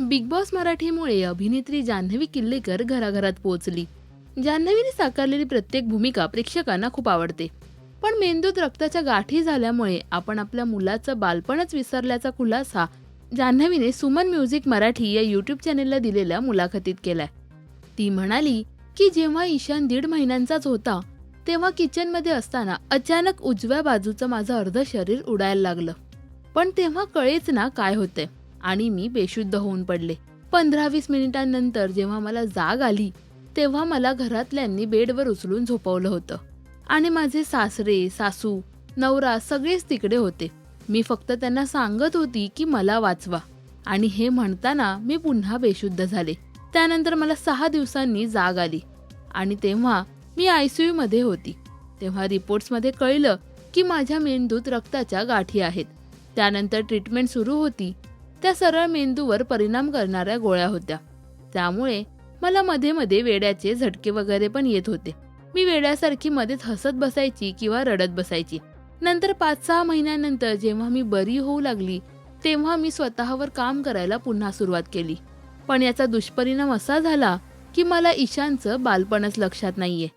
Big boss मराठीमुळे अभिनेत्री जान्हवी किल्लेकर घराघरात पोहोचली. जान्हवीने साकारलेली प्रत्येक भूमिका प्रेक्षकांना खूप आवडते. पण मेंदूत रक्ताच्या गाठी झाल्यामुळे आपण आपल्या मुलाचं बालपणच विसरल्याचा खुलासा जान्हवीने सुमन म्युझिक मराठी या युट्यूब चॅनेलला दिलेल्या मुलाखतीत केलाय. ती म्हणाली की जेव्हा ईशान दीड महिन्यांचाच होता तेव्हा किचनमध्ये असताना अचानक उजव्या बाजूचं माझं अर्ध शरीर उडायला लागलं. पण तेव्हा कळेच ना काय होते आणि मी बेशुद्ध होऊन पडले. पंधरा वीस मिनिटांनंतर जेव्हा मला जाग आली तेव्हा मला घरातल्यांनी बेडवर उचलून झोपवलं होतं. आणि माझे सासरे सासू नवरा सगळेच तिकडे होते. मी फक्त त्यांना सांगत होती की मला वाचवा. आणि हे म्हणताना मी पुन्हा बेशुद्ध झाले. त्यानंतर मला सहा दिवसांनी जाग आली. आणि तेव्हा मी आयसीयू मध्ये होती. तेव्हा रिपोर्ट्समध्ये कळलं की माझ्या मेंदूत रक्ताच्या गाठी आहेत. त्यानंतर ट्रीटमेंट सुरू होती. त्या सरळ मेंदूवर परिणाम करणाऱ्या गोळ्या होत्या. त्यामुळे मला मध्ये मध्ये वेड्याचे झटके वगैरे पण येत होते. मी वेड्यासारखी मध्येच हसत बसायची किंवा रडत बसायची. नंतर पाच सहा महिन्यानंतर जेव्हा मी बरी होऊ लागली तेव्हा मी स्वतःवर काम करायला पुन्हा सुरुवात केली. पण याचा दुष्परिणाम असा झाला की मला ईशानचं बालपणच लक्षात नाहीये.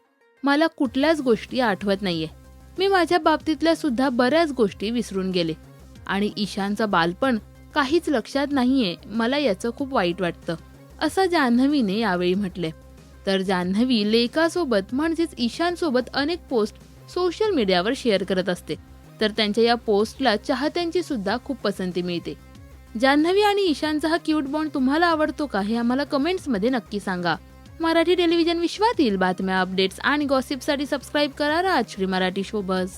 मला कुठल्याच गोष्टी आठवत नाहीये. मी माझ्या बाबतीतल्या सुद्धा बऱ्याच गोष्टी विसरून गेले. आणि ईशानचं बालपण काहीच लक्षात नाहीये मला याचं खूप वाईट वाटतं असं जान्हवीने यावेळी म्हटले. तर जान्हवी लेखासोबत म्हणजेच ईशानसोबत अनेक पोस्ट सोशल मीडियावर शेअर करत असते. तर त्यांच्या या पोस्टला चाहत्यांची सुद्धा खूप पसंती मिळते. जान्हवी आणि ईशानचा हा क्यूट बॉन्ड तुम्हाला आवडतो का हे आम्हाला कमेंट्समध्ये नक्की सांगा. मराठी टेलिव्हिजन विश्वातील बातम्या अपडेट्स आणि गॉसिपसाठी सबस्क्राईब करा राजश्री मराठी शोबज